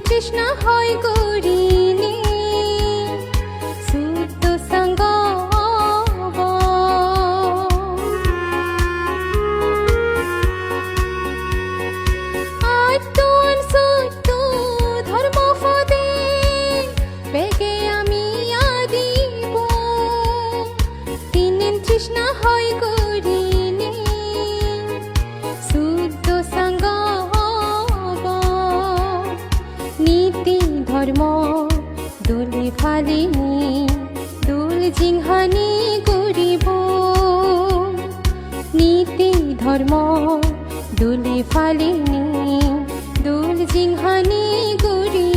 কৃষ্ণ হয় গরিনী ধর্ম দুল ফালিনি দুল জিংহানি করিব নীতি ধর্ম দুল ফালিনি দুল জিংহানি করিব